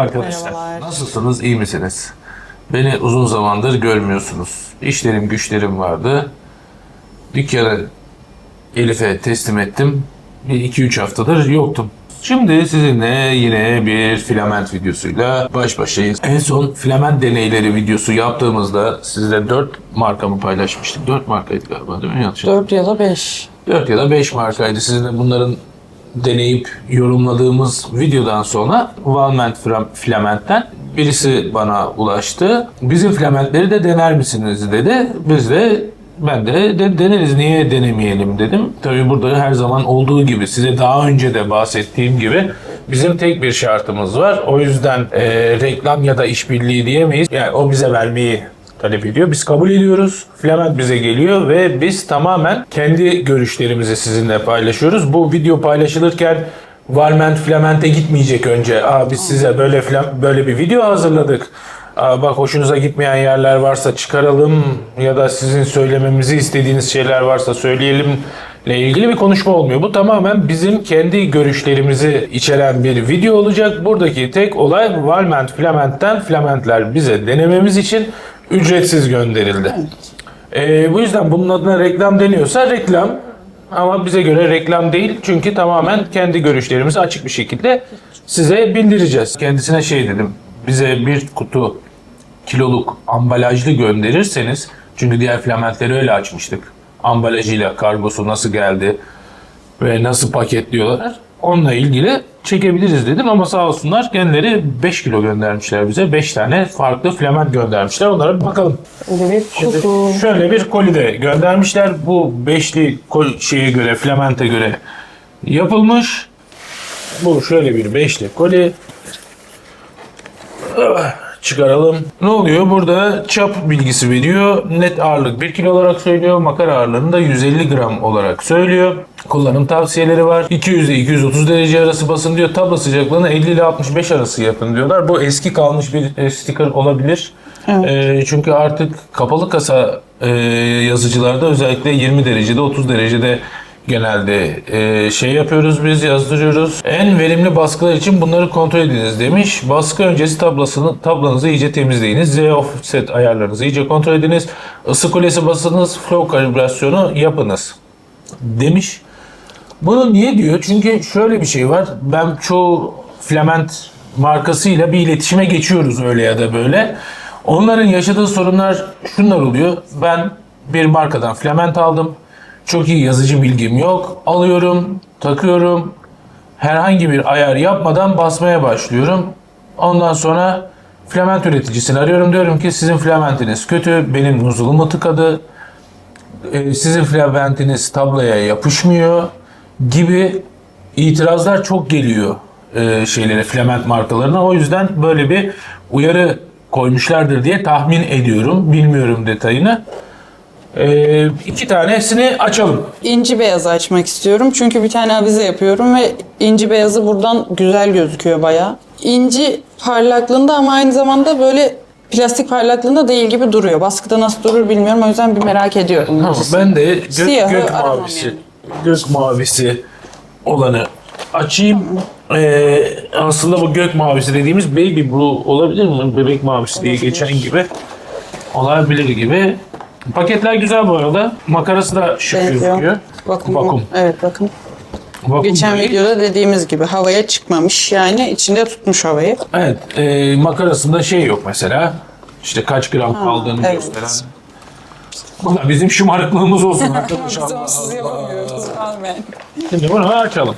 Arkadaşlar Merhabalar. nasılsınız iyi misiniz? Beni uzun zamandır görmüyorsunuz. İşlerim güçlerim vardı. Dükkanı Elif'e teslim ettim. Bir iki üç haftadır yoktum. Şimdi sizinle yine bir filament videosuyla baş başayız. En son filament deneyleri videosu yaptığımızda sizle 4 markamı paylaşmıştık. 4 markaydı galiba değil mi? Yanlış 4 ya da 5. 4 ya da 5 markaydı. Sizinle bunların deneyip yorumladığımız videodan sonra Valment Filament'ten birisi bana ulaştı. Bizim filamentleri de dener misiniz dedi. Biz de ben de, de deneriz niye denemeyelim dedim. Tabii burada her zaman olduğu gibi size daha önce de bahsettiğim gibi bizim tek bir şartımız var. O yüzden e, reklam ya da işbirliği diyemeyiz. Yani o bize vermeyi talep ediyor. Biz kabul ediyoruz. Filament bize geliyor ve biz tamamen kendi görüşlerimizi sizinle paylaşıyoruz. Bu video paylaşılırken Valment Filament'e gitmeyecek önce. Aa biz size böyle böyle bir video hazırladık. Aa, bak hoşunuza gitmeyen yerler varsa çıkaralım ya da sizin söylememizi istediğiniz şeyler varsa söyleyelim ile ilgili bir konuşma olmuyor. Bu tamamen bizim kendi görüşlerimizi içeren bir video olacak. Buradaki tek olay Valment Filament'ten filamentler bize denememiz için ücretsiz gönderildi. Ee, bu yüzden bunun adına reklam deniyorsa reklam ama bize göre reklam değil çünkü tamamen kendi görüşlerimizi açık bir şekilde size bildireceğiz. Kendisine şey dedim bize bir kutu kiloluk ambalajlı gönderirseniz çünkü diğer filamentleri öyle açmıştık. Ambalajıyla kargosu nasıl geldi ve nasıl paketliyorlar onunla ilgili çekebiliriz dedim ama sağ olsunlar kendileri 5 kilo göndermişler bize. 5 tane farklı filament göndermişler. Onlara bir bakalım. Bir kutu. Şöyle bir koli de göndermişler. Bu beşli şeye göre, filamente göre yapılmış. Bu şöyle bir beşli koli. Çıkaralım. Ne oluyor? Burada çap bilgisi veriyor. Net ağırlık 1 kilo olarak söylüyor. Makara ağırlığını da 150 gram olarak söylüyor. Kullanım tavsiyeleri var. 200 ile 230 derece arası basın diyor. Tabla sıcaklığını 50 ile 65 arası yapın diyorlar. Bu eski kalmış bir e, sticker olabilir. E, çünkü artık kapalı kasa e, yazıcılarda özellikle 20 derecede 30 derecede genelde e, şey yapıyoruz biz yazdırıyoruz. En verimli baskılar için bunları kontrol ediniz demiş. Baskı öncesi tablasını tablanızı iyice temizleyiniz. Z offset ayarlarınızı iyice kontrol ediniz. Isı kulesi basınız, flow kalibrasyonu yapınız demiş. Bunu niye diyor? Çünkü şöyle bir şey var. Ben çoğu filament markasıyla bir iletişime geçiyoruz öyle ya da böyle. Onların yaşadığı sorunlar şunlar oluyor. Ben bir markadan filament aldım. Çok iyi yazıcı bilgim yok. Alıyorum, takıyorum. Herhangi bir ayar yapmadan basmaya başlıyorum. Ondan sonra filament üreticisini arıyorum. Diyorum ki sizin filamentiniz kötü. Benim nuzulumu tıkadı e, sizin filamentiniz tabloya yapışmıyor gibi itirazlar çok geliyor e, şeylere filament markalarına. O yüzden böyle bir uyarı koymuşlardır diye tahmin ediyorum. Bilmiyorum detayını. E, iki tanesini açalım. İnci beyazı açmak istiyorum. Çünkü bir tane avize yapıyorum ve inci beyazı buradan güzel gözüküyor bayağı. İnci parlaklığında ama aynı zamanda böyle plastik parlaklığında değil gibi duruyor. Baskıda nasıl durur bilmiyorum. O yüzden bir merak ediyorum. Tamam, incisini. ben de gök, Siyahı gök aramam mavisi, yani. gök mavisi olanı açayım. Ee, aslında bu gök mavisi dediğimiz baby blue olabilir mi? Bebek mavisi diye geçen gibi olabilir gibi. Paketler güzel bu arada. Makarası da şık gözüküyor. Vakum. Vakum. Evet bakın. Vakum Geçen değil. videoda dediğimiz gibi havaya çıkmamış. Yani içinde tutmuş havayı. Evet. E, makarasında şey yok mesela. İşte kaç gram kaldığını evet. gösteren. Da bizim şımarıklığımız olsun arkadaşlar. Biz onsuz yapamıyoruz. Amen. Şimdi bunu açalım.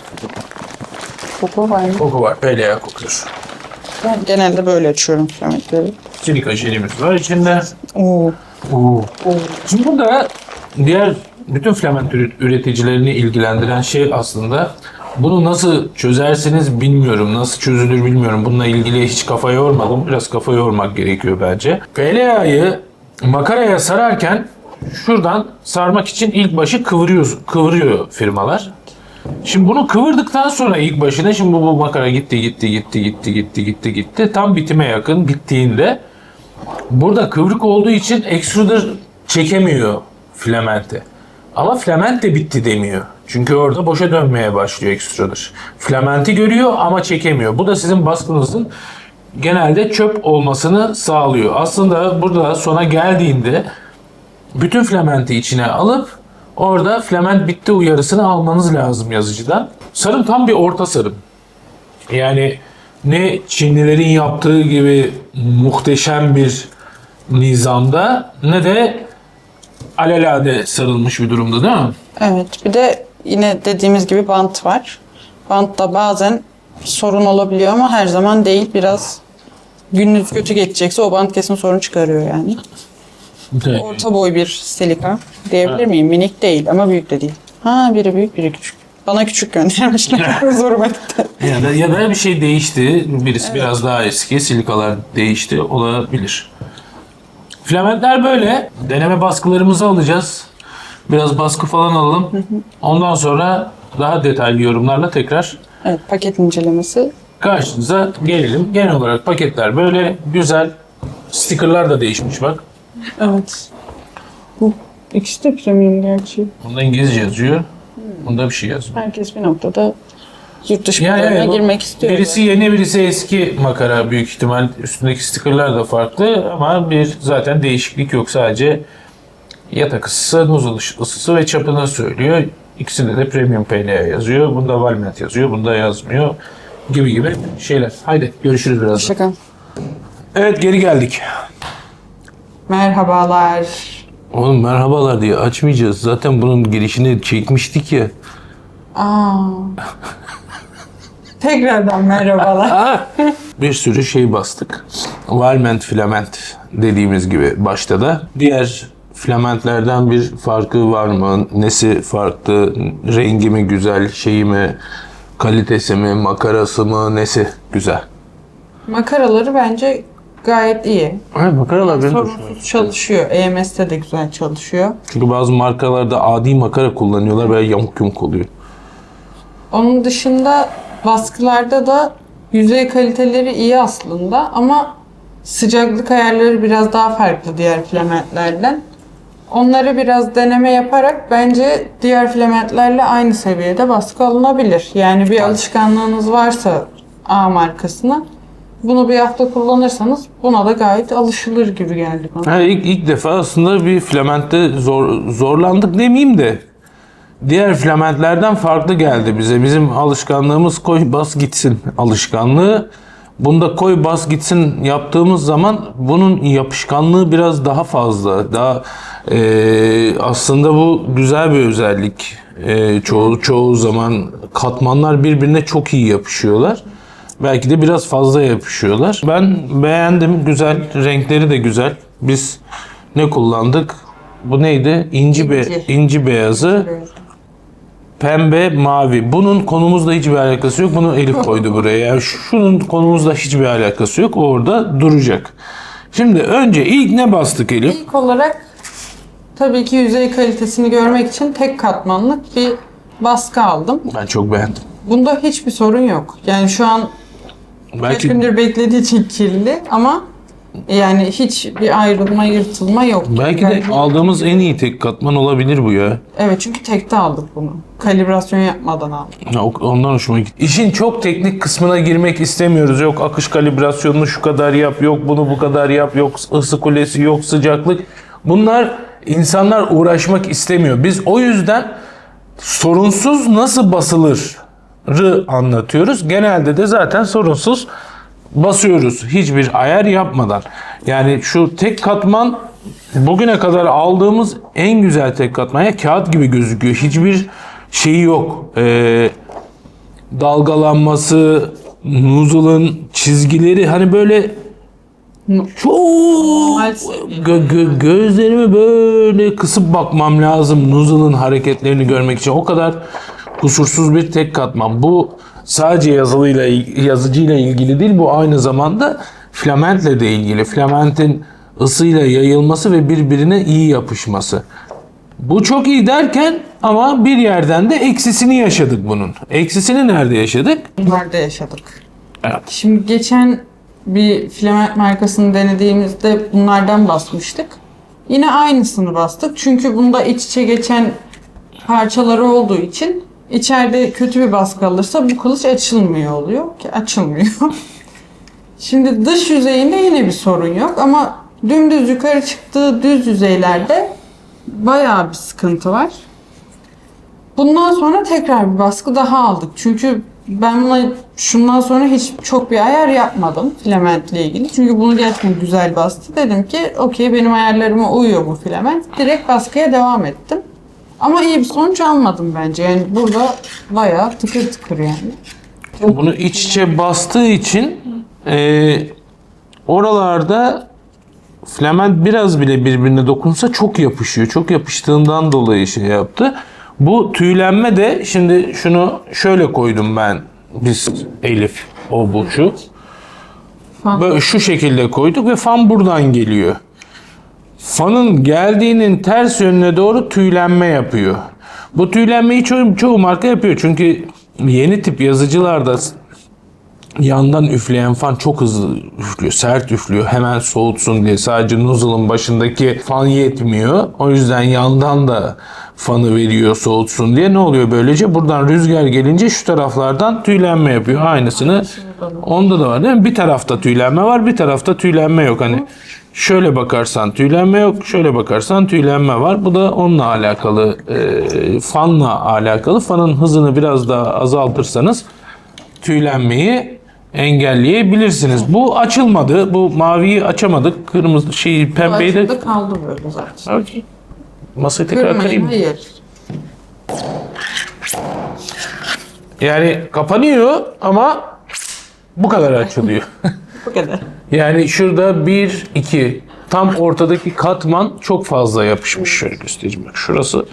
Koku var mı? Koku var. PLA kokuyor. Ben genelde böyle açıyorum filmentleri. Silika jelimiz var içinde. Oo. Oo. Şimdi burada diğer bütün filament üret- üreticilerini ilgilendiren şey aslında bunu nasıl çözersiniz bilmiyorum. Nasıl çözülür bilmiyorum. Bununla ilgili hiç kafa yormadım. Biraz kafa yormak gerekiyor bence. PLA'yı makaraya sararken şuradan sarmak için ilk başı kıvırıyor, kıvırıyor firmalar. Şimdi bunu kıvırdıktan sonra ilk başına şimdi bu, makara gitti gitti gitti gitti gitti gitti gitti tam bitime yakın bittiğinde Burada kıvrık olduğu için extruder çekemiyor filamenti. Ama filament de bitti demiyor. Çünkü orada boşa dönmeye başlıyor extruder. Filamenti görüyor ama çekemiyor. Bu da sizin baskınızın genelde çöp olmasını sağlıyor. Aslında burada sona geldiğinde bütün filamenti içine alıp orada filament bitti uyarısını almanız lazım yazıcıdan. Sarım tam bir orta sarım. Yani ne Çinlilerin yaptığı gibi muhteşem bir nizamda ne de alelade sarılmış bir durumda değil mi? Evet. Bir de yine dediğimiz gibi bant var. Bant da bazen sorun olabiliyor ama her zaman değil. Biraz gününüz kötü geçecekse o bant kesin sorun çıkarıyor yani. Orta boy bir silika diyebilir miyim? Minik değil ama büyük de değil. Ha biri büyük biri küçük. Bana küçük göndermişler. Zoruma gitti. Ya da, ya da bir şey değişti. Birisi biraz daha eski. Silikalar değişti. Olabilir. Filamentler böyle. Deneme baskılarımızı alacağız. Biraz baskı falan alalım. Ondan sonra daha detaylı yorumlarla tekrar Evet paket incelemesi. karşınıza gelelim. Genel olarak paketler böyle güzel. Stickerlar da değişmiş bak. Evet. Bu ikisi de premium gerçi. Bunda İngilizce yazıyor. Bunda bir şey yazmıyor. Herkes bir noktada yurt dışı Yani pazarına girmek istiyor. Birisi yeni birisi eski makara büyük ihtimal. Üstündeki stickerlar da farklı ama bir zaten değişiklik yok. Sadece yatak ısısı, nuzul ısısı ve çapını söylüyor. İkisinde de Premium PLA yazıyor. Bunda Valmet yazıyor. Bunda yazmıyor. Gibi gibi şeyler. Haydi görüşürüz birazdan. Şaka. Evet geri geldik. Merhabalar. Oğlum merhabalar diye açmayacağız. Zaten bunun girişini çekmiştik ya. Aa. Tekrardan merhabalar. bir sürü şey bastık. Valment filament dediğimiz gibi başta da. Diğer filamentlerden bir farkı var mı? Nesi farklı? Rengi mi güzel? Şeyi mi? Kalitesi mi? Makarası mı? Nesi güzel? Makaraları bence gayet iyi. Evet makaralar benim de hoşuma Sorunsuz çalışıyor. EMS'te de güzel çalışıyor. Çünkü bazı markalarda adi makara kullanıyorlar ve yamuk yumuk oluyor. Onun dışında baskılarda da yüzey kaliteleri iyi aslında ama sıcaklık ayarları biraz daha farklı diğer filamentlerden. Onları biraz deneme yaparak bence diğer filamentlerle aynı seviyede baskı alınabilir. Yani bir alışkanlığınız varsa A markasına bunu bir hafta kullanırsanız buna da gayet alışılır gibi geldi bana. Ha, ilk, ilk defa aslında bir filamentte zor, zorlandık demeyeyim de diğer filamentlerden farklı geldi bize. Bizim alışkanlığımız koy bas gitsin alışkanlığı. Bunda koy bas gitsin yaptığımız zaman bunun yapışkanlığı biraz daha fazla. Daha eee, aslında bu güzel bir özellik. Eee, çoğu çoğu zaman katmanlar birbirine çok iyi yapışıyorlar. Belki de biraz fazla yapışıyorlar. Ben beğendim. Güzel. Renkleri de güzel. Biz ne kullandık? Bu neydi? İnci, be İnci. inci beyazı, pembe, mavi. Bunun konumuzla hiçbir alakası yok. Bunu Elif koydu buraya. Yani şunun konumuzla hiçbir alakası yok. O orada duracak. Şimdi önce ilk ne bastık Elif? İlk olarak tabii ki yüzey kalitesini görmek için tek katmanlık bir baskı aldım. Ben çok beğendim. Bunda hiçbir sorun yok. Yani şu an kaç Belki gündür beklediği için kirli ama yani hiç bir ayrılma, yırtılma yok. belki de Yani- aldığımız en iyi tek katman olabilir bu ya. Evet çünkü tekte aldık bunu. Kalibrasyon yapmadan aldık. Ya, o- Ondan hoşuma gitti. İşin çok teknik kısmına girmek istemiyoruz. Yok akış kalibrasyonunu şu kadar yap, yok bunu bu kadar yap, yok ısı kulesi, yok sıcaklık. Bunlar insanlar uğraşmak istemiyor. Biz o yüzden sorunsuz nasıl basılırı anlatıyoruz. Genelde de zaten sorunsuz basıyoruz hiçbir ayar yapmadan. Yani şu tek katman bugüne kadar aldığımız en güzel tek katman. Ya kağıt gibi gözüküyor. Hiçbir şeyi yok. Ee, dalgalanması, nozzle'ın çizgileri hani böyle çok gö- gö- gözlerimi böyle kısıp bakmam lazım nozzle'ın hareketlerini görmek için. O kadar kusursuz bir tek katman. Bu sadece yazılıyla yazıcıyla ilgili değil. Bu aynı zamanda filamentle de ilgili. Filamentin ısıyla yayılması ve birbirine iyi yapışması. Bu çok iyi derken ama bir yerden de eksisini yaşadık bunun. Eksisini nerede yaşadık? Bunlarda yaşadık. Evet. Şimdi geçen bir filament markasını denediğimizde bunlardan basmıştık. Yine aynısını bastık. Çünkü bunda iç içe geçen parçaları olduğu için içeride kötü bir baskı alırsa bu kılıç açılmıyor oluyor ki açılmıyor. Şimdi dış yüzeyinde yine bir sorun yok ama dümdüz yukarı çıktığı düz yüzeylerde bayağı bir sıkıntı var. Bundan sonra tekrar bir baskı daha aldık. Çünkü ben buna şundan sonra hiç çok bir ayar yapmadım filamentle ilgili. Çünkü bunu gerçekten güzel bastı. Dedim ki okey benim ayarlarıma uyuyor bu filament. Direkt baskıya devam ettim. Ama iyi bir sonuç almadım bence. Yani burada bayağı tıkır tıkır yani. Bunu iç içe bastığı için e, oralarda filament biraz bile birbirine dokunsa çok yapışıyor. Çok yapıştığından dolayı şey yaptı. Bu tüylenme de şimdi şunu şöyle koydum ben. Biz Elif o bu şu. Böyle şu şekilde koyduk ve fan buradan geliyor. Fanın geldiğinin ters yönüne doğru tüylenme yapıyor. Bu tüylenmeyi çoğu, çoğu marka yapıyor. Çünkü yeni tip yazıcılarda yandan üfleyen fan çok hızlı üflüyor, sert üflüyor. Hemen soğutsun diye sadece nozzle'ın başındaki fan yetmiyor. O yüzden yandan da fanı veriyor soğutsun diye. Ne oluyor böylece? Buradan rüzgar gelince şu taraflardan tüylenme yapıyor. Aynısını onda da var değil mi? Bir tarafta tüylenme var, bir tarafta tüylenme yok. Hani şöyle bakarsan tüylenme yok, şöyle bakarsan tüylenme var. Bu da onunla alakalı, e, fanla alakalı. Fanın hızını biraz daha azaltırsanız tüylenmeyi engelleyebilirsiniz. Bu açılmadı. Bu maviyi açamadık. Kırmızı şey pembeyi de kaldı böyle zaten. Okey. Masayı tekrar kırayım. hayır. Yani kapanıyor ama bu kadar açılıyor. Bu kadar. yani şurada bir, iki tam ortadaki katman çok fazla yapışmış. Şöyle göstereyim bak şurası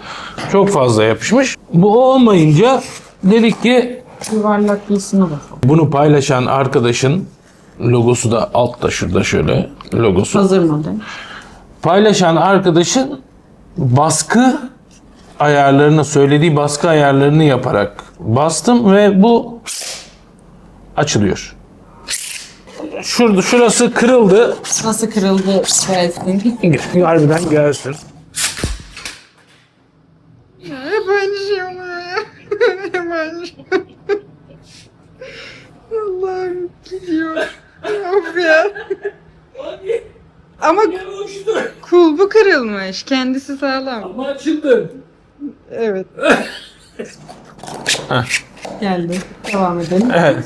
çok fazla yapışmış. Bu olmayınca dedik ki Yuvarlaklısını da. bunu paylaşan arkadaşın logosu da altta şurada şöyle logosu. Hazır model. paylaşan arkadaşın baskı ayarlarını söylediği baskı ayarlarını yaparak bastım ve bu açılıyor. Şurada şurası kırıldı. Nasıl kırıldı gelsin. Harbiden gelsin. Şey oluyor ya. Şey. Allah'ım gidiyor. Of ya. Ama kulbu kırılmış. Kendisi sağlam. Ama açıldı. Evet. Geldi. Devam edelim. Evet.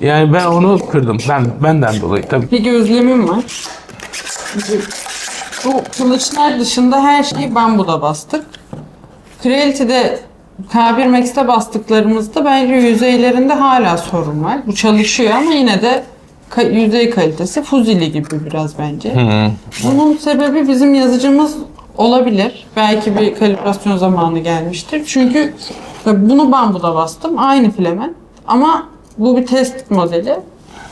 Yani ben onu kırdım. Ben benden dolayı tabii. Bir gözlemim var. Bu kılıçlar dışında her şeyi bambuda bastık. Creality'de K1 Max'te bastıklarımızda bence yüzeylerinde hala sorun var. Bu çalışıyor ama yine de ka- yüzey kalitesi fuzili gibi biraz bence. Bunun sebebi bizim yazıcımız olabilir. Belki bir kalibrasyon zamanı gelmiştir. Çünkü bunu bambuda bastım. Aynı filament. Ama bu bir test modeli.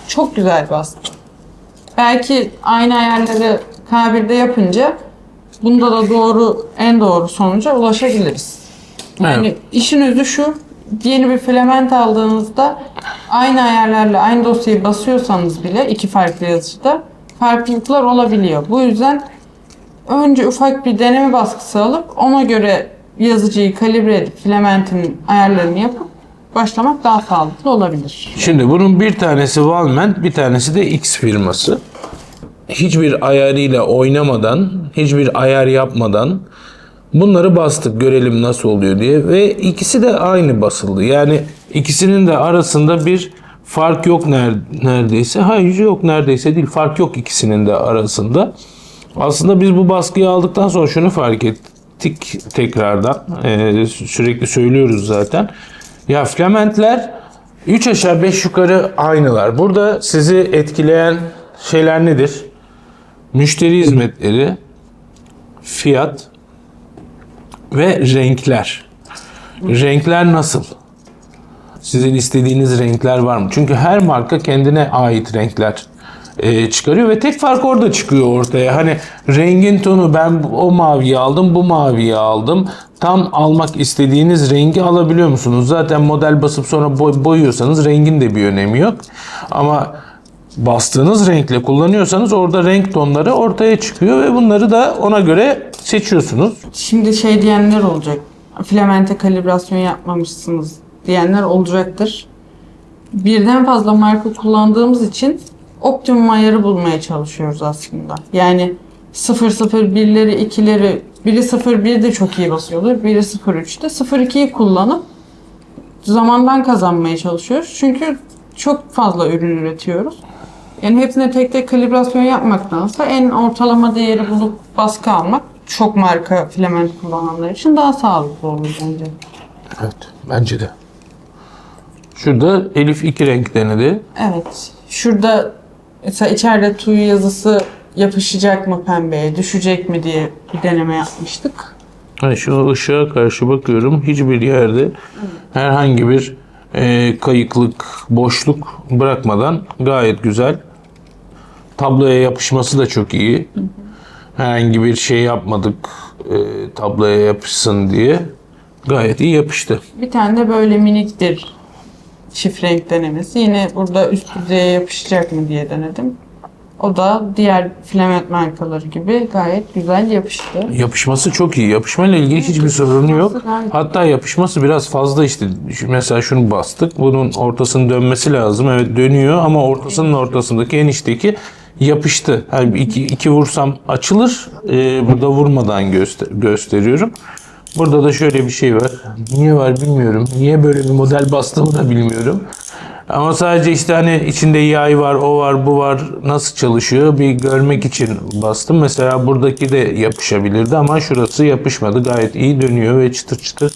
Çok güzel bastım. Belki aynı ayarları K1'de yapınca bunda da doğru en doğru sonuca ulaşabiliriz. Yani Evet. işin özü şu. Yeni bir filament aldığınızda aynı ayarlarla aynı dosyayı basıyorsanız bile iki farklı yazıcıda farklılıklar olabiliyor. Bu yüzden önce ufak bir deneme baskısı alıp ona göre yazıcıyı kalibre edip filamentin ayarlarını yapıp başlamak daha sağlıklı olabilir. Şimdi bunun bir tanesi Valment, bir tanesi de X firması. Hiçbir ayarıyla oynamadan, hiçbir ayar yapmadan bunları bastık görelim nasıl oluyor diye ve ikisi de aynı basıldı. Yani ikisinin de arasında bir fark yok ner- neredeyse. Hayır yok neredeyse değil. Fark yok ikisinin de arasında. Aslında biz bu baskıyı aldıktan sonra şunu fark ettik tekrardan. Ee, sürekli söylüyoruz zaten. Ya filamentler 3 aşağı 5 yukarı aynılar. Burada sizi etkileyen şeyler nedir? Müşteri hizmetleri, fiyat ve renkler. Renkler nasıl? Sizin istediğiniz renkler var mı? Çünkü her marka kendine ait renkler e, çıkarıyor ve tek fark orada çıkıyor ortaya. Hani rengin tonu ben o maviyi aldım, bu maviyi aldım. Tam almak istediğiniz rengi alabiliyor musunuz? Zaten model basıp sonra boy- boyuyorsanız rengin de bir önemi yok. Ama bastığınız renkle kullanıyorsanız orada renk tonları ortaya çıkıyor ve bunları da ona göre seçiyorsunuz. Şimdi şey diyenler olacak. Filamente kalibrasyon yapmamışsınız diyenler olacaktır. Birden fazla marka kullandığımız için optimum ayarı bulmaya çalışıyoruz aslında. Yani 001'leri, 2'leri, biri 01 de çok iyi basıyordur, biri 03'te. 02'yi kullanıp zamandan kazanmaya çalışıyoruz. Çünkü çok fazla ürün üretiyoruz. Yani hepsine tek tek kalibrasyon yapmaktansa en ortalama değeri bulup baskı almak çok marka filament kullananlar için daha sağlıklı olur bence. Evet, bence de. Şurada Elif iki renk denedi. Evet. Şurada mesela içeride tuyu yazısı yapışacak mı pembeye, düşecek mi diye bir deneme yapmıştık. Hani şu ışığa karşı bakıyorum. Hiçbir yerde herhangi bir e, kayıklık, boşluk bırakmadan gayet güzel. Tabloya yapışması da çok iyi. Herhangi bir şey yapmadık e, tabloya yapışsın diye. Gayet iyi yapıştı. Bir tane de böyle miniktir çift renk denemesi. Yine burada üst yüzeye yapışacak mı diye denedim. O da diğer filament markaları gibi gayet güzel yapıştı. Yapışması çok iyi. Yapışmayla ilgili hiçbir sorunu yok. Hatta yapışması biraz fazla işte. Mesela şunu bastık. Bunun ortasının dönmesi lazım. Evet dönüyor ama ortasının ortasındaki enişteki yapıştı. Yani iki, iki vursam açılır. Ee, burada vurmadan göster gösteriyorum. Burada da şöyle bir şey var. Niye var bilmiyorum. Niye böyle bir model bastığımı da bilmiyorum. Ama sadece işte hani içinde yay var, o var, bu var, nasıl çalışıyor bir görmek için bastım. Mesela buradaki de yapışabilirdi ama şurası yapışmadı. Gayet iyi dönüyor ve çıtır çıtır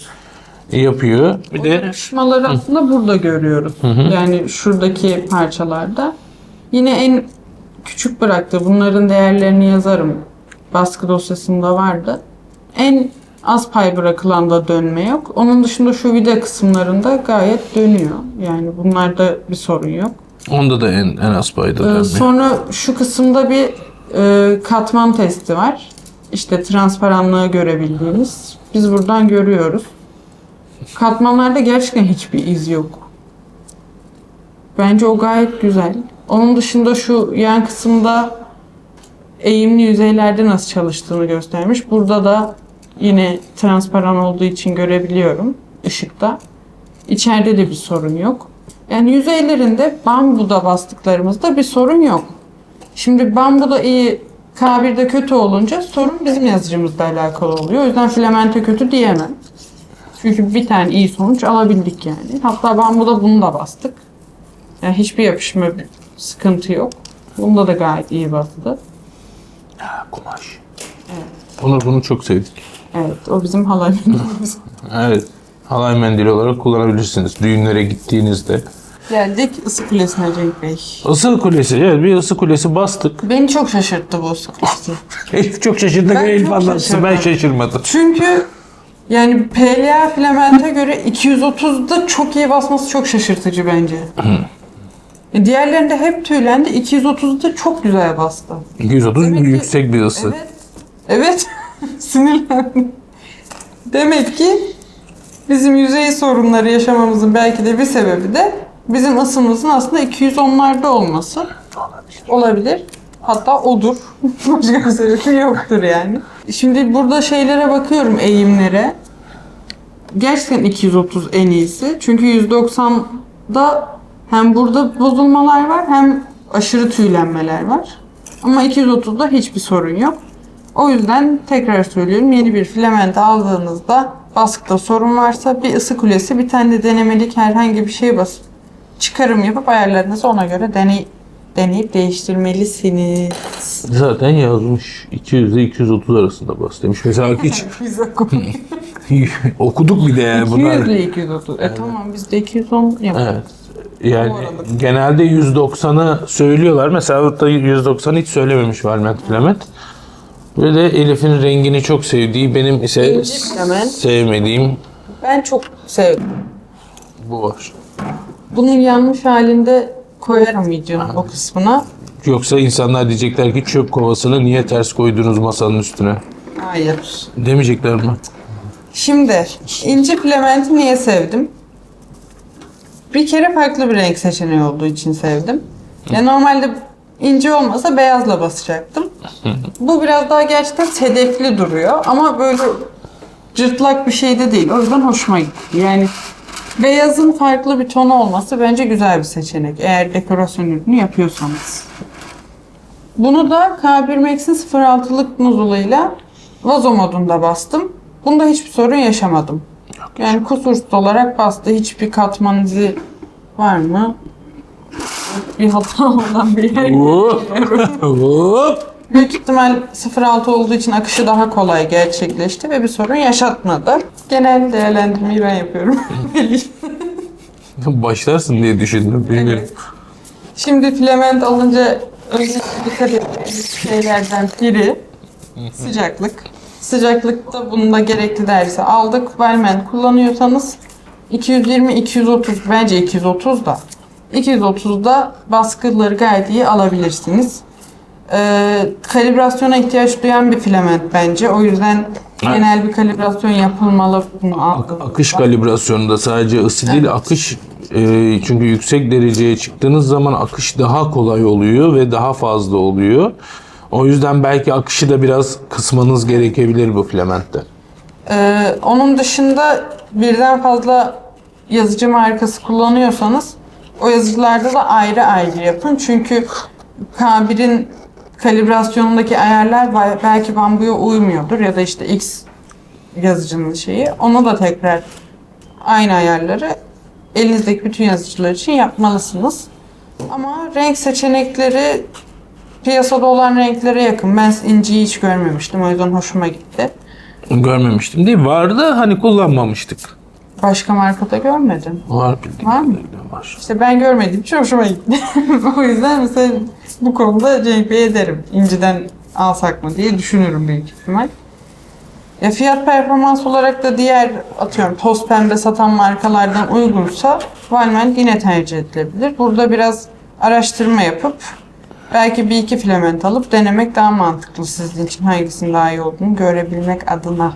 yapıyor. Bir de Yapışmaları aslında burada görüyoruz. Yani şuradaki parçalarda. Yine en küçük bıraktı. Bunların değerlerini yazarım. Baskı dosyasında vardı. En az pay bırakılan da dönme yok. Onun dışında şu vida kısımlarında gayet dönüyor. Yani bunlarda bir sorun yok. onda da en, en az payda Ee, dönme. sonra şu kısımda bir e, katman testi var. İşte transparanlığı görebildiğimiz. Biz buradan görüyoruz. Katmanlarda gerçekten hiçbir iz yok. Bence o gayet güzel. Onun dışında şu yan kısımda eğimli yüzeylerde nasıl çalıştığını göstermiş. Burada da yine transparan olduğu için görebiliyorum ışıkta. İçeride de bir sorun yok. Yani yüzeylerinde bambuda bastıklarımızda bir sorun yok. Şimdi bambuda iyi, K1'de kötü olunca sorun bizim yazıcımızla alakalı oluyor. O yüzden filamente kötü diyemem. Çünkü bir tane iyi sonuç alabildik yani. Hatta bambuda bunu da bastık. Yani hiçbir yapışma sıkıntı yok. Bunda da gayet iyi bastı. Ha, kumaş. Onur bunu çok sevdik. Evet, o bizim halamız. Evet. Halay mendili olarak kullanabilirsiniz. Düğünlere gittiğinizde. Geldik ısı kulesine Cenk Bey. Isı kulesi. Evet bir ısı kulesi bastık. Beni çok şaşırttı bu ısı kulesi. Elif çok şaşırdı. Ben Elif çok anlatsın. Ben şaşırdım. şaşırmadım. Çünkü yani PLA filamente göre 230'da çok iyi basması çok şaşırtıcı bence. E, Diğerlerinde hep tüylendi. 230'da çok güzel bastı. 230 Demek ki- yüksek bir ısı. Evet. Evet. Sinirlendim. Demek ki bizim yüzey sorunları yaşamamızın belki de bir sebebi de bizim ısımızın aslında 210'larda olması. Olabilir. Hatta odur. Başka bir sebebi yoktur yani. Şimdi burada şeylere bakıyorum eğimlere. Gerçekten 230 en iyisi. Çünkü 190'da hem burada bozulmalar var hem aşırı tüylenmeler var. Ama 230'da hiçbir sorun yok. O yüzden tekrar söylüyorum yeni bir filament aldığınızda baskıda sorun varsa bir ısı kulesi bir tane de denemelik herhangi bir şey basıp çıkarım yapıp ayarlarınızı ona göre deney, deneyip değiştirmelisiniz. Zaten yazmış 200 ile 230 arasında bas demiş. Mesela hiç koy. okuduk bir de yani 200 bunlar. ile 230. E tamam biz de 210 yapalım. Evet. Yani genelde 190'ı söylüyorlar. Mesela burada 190 hiç söylememiş Valmet Clement. Ve de Elif'in rengini çok sevdiği, benim ise filament. sevmediğim Ben çok sevdim. bu var. Bunun yanlış halinde koyarım videonun o kısmına. Yoksa insanlar diyecekler ki çöp kovasını niye ters koydunuz masanın üstüne? Hayır. Demeyecekler mi? Şimdi inci filamenti niye sevdim? Bir kere farklı bir renk seçeneği olduğu için sevdim. Ya normalde inci olmasa beyazla basacaktım. Bu biraz daha gerçekten sedefli duruyor ama böyle cırtlak bir şey de değil. O yüzden hoşuma gitti. Yani Beyazın farklı bir tonu olması bence güzel bir seçenek. Eğer dekorasyon ürünü yapıyorsanız. Bunu da K1 Max'in 06'lık nuzuluyla vazo modunda bastım. Bunda hiçbir sorun yaşamadım. Yani kusursuz olarak bastı. Hiçbir katman izi var mı? Bir hata olan bir yer. Hop. Hop. Büyük ihtimal 06 olduğu için akışı daha kolay gerçekleşti ve bir sorun yaşatmadı. Genel değerlendirmeyi ben yapıyorum. Başlarsın diye düşündüm. Bilmiyorum. Şimdi filament alınca özellikle dikkat ettiğimiz şeylerden biri sıcaklık. Sıcaklıkta bunda gerekli dersi aldık. Valmen kullanıyorsanız 220-230 bence 230 da 230'da baskıları gayet iyi alabilirsiniz. Ee, kalibrasyona ihtiyaç duyan bir filament bence. O yüzden genel bir kalibrasyon yapılmalı. Bunu al- Akış kalibrasyonunda sadece ısı değil akış e, çünkü yüksek dereceye çıktığınız zaman akış daha kolay oluyor ve daha fazla oluyor. O yüzden belki akışı da biraz kısmanız gerekebilir bu filamentte. Ee, onun dışında birden fazla yazıcı markası kullanıyorsanız o yazıcılarda da ayrı ayrı yapın. Çünkü K1'in kalibrasyonundaki ayarlar belki bambuya uymuyordur ya da işte X yazıcının şeyi. Onu da tekrar aynı ayarları elinizdeki bütün yazıcılar için yapmalısınız. Ama renk seçenekleri piyasada olan renklere yakın. Ben inciyi hiç görmemiştim. O yüzden hoşuma gitti. Görmemiştim değil vardı hani kullanmamıştık. Başka markada görmedim. Var bildiğim Var mı? kadarıyla var. İşte ben görmediğim için hoşuma gitti. o yüzden mesela bu konuda Cenk Bey'e ederim. İnciden alsak mı diye düşünürüm büyük ihtimal. Ya fiyat performans olarak da diğer atıyorum toz pembe satan markalardan uygunsa Valmen yine tercih edilebilir. Burada biraz araştırma yapıp belki bir iki filament alıp denemek daha mantıklı sizin için hangisinin daha iyi olduğunu görebilmek adına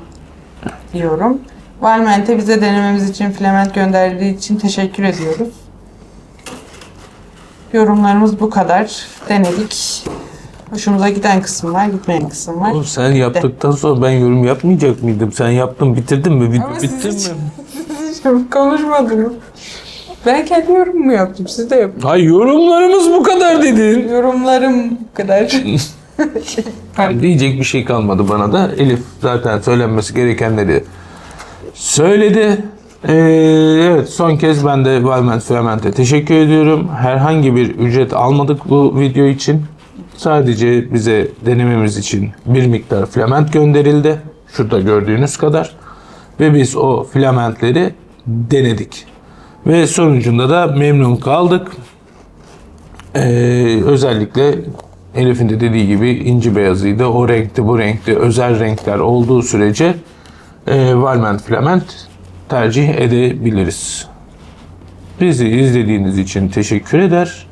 diyorum. Valment'e bize denememiz için filament gönderdiği için teşekkür ediyoruz. Yorumlarımız bu kadar. Denedik. Hoşumuza giden kısım var, gitmeyen kısım var. Oğlum sen yaptıktan sonra ben yorum yapmayacak mıydım? Sen yaptın bitirdin mi? Video Ama bitti siz mi? hiç konuşmadınız. Ben kendi yorumumu yaptım. Siz de yapın. Ay yorumlarımız bu kadar dedin. Yorumlarım bu kadar. Diyecek bir şey kalmadı bana da. Elif zaten söylenmesi gerekenleri söyledi. Ee, evet son kez ben de Valment Filament'e teşekkür ediyorum. Herhangi bir ücret almadık bu video için. Sadece bize denememiz için bir miktar filament gönderildi. Şurada gördüğünüz kadar. Ve biz o filamentleri denedik. Ve sonucunda da memnun kaldık. Ee, özellikle Elif'in de dediği gibi inci beyazıydı. O renkte bu renkte özel renkler olduğu sürece e, Valment Filament tercih edebiliriz. Bizi izlediğiniz için teşekkür eder.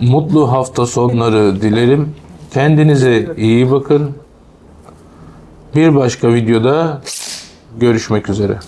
Mutlu hafta sonları dilerim. Kendinize iyi bakın. Bir başka videoda görüşmek üzere.